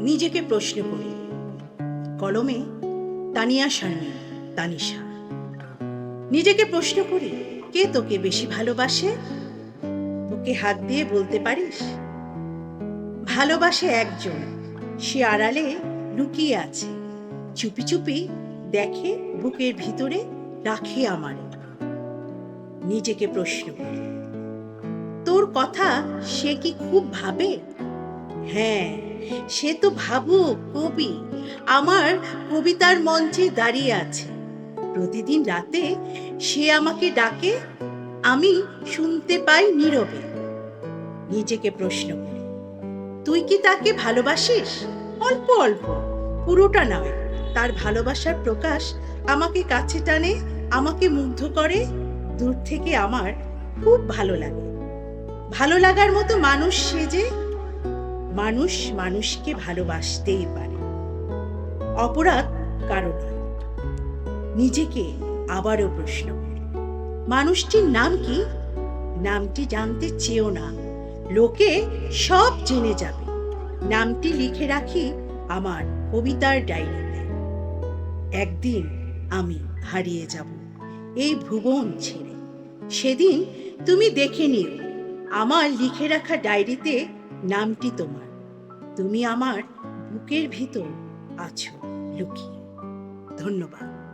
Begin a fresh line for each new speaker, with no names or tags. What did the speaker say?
নিজেকে প্রশ্ন করি। কলমে তানিয়া শারমিন তানিশা। নিজেকে প্রশ্ন করি, কে তোকে বেশি ভালোবাসে? তোকে হাত দিয়ে বলতে পারিস? ভালোবাসে একজন, সে আড়ালে লুকিয়ে আছে। চুপি চুপি দেখে বুকের ভিতরে রাখে আমার। নিজেকে প্রশ্ন করি, তোর কথা সে কি খুব ভাবে? হ্যাঁ সে তো ভাবুক, কবি। আমার কবিতার মঞ্চে দাঁড়িয়ে আছে। প্রতিদিন রাতে সে আমাকে ডাকে, আমি শুনতে পাই নীরবে। নিজেকে প্রশ্ন করি, তুই কি তাকে ভালোবাসিস? অল্প অল্প। পুরোটা নয়, তার ভালোবাসার প্রকাশ আমাকে কাছে টানে, আমাকে মুগ্ধ করে। দূর থেকে আমার খুব ভালো লাগে। ভালো লাগার মতো মানুষ সে যে মানুষ মানুষকে ভালোবাসতেই পারে। অপরাধ কারও নিজেকে আবারও প্রশ্ন করি, মানুষটির নাম কি? নামটি জানতে চেয়েও না। লোকে সব জেনে যাবে। নামটি লিখে রাখি আমার কবিতার ডায়েরিতে। একদিন আমি হারিয়ে যাব এই ভুবন ছেড়ে। সেদিন তুমি দেখে নিও, আমার লিখে রাখা ডায়েরিতে নামটি তোমার। তুমি আমার বুকের ভিতর আছো লুকিয়ে। ধন্যবাদ।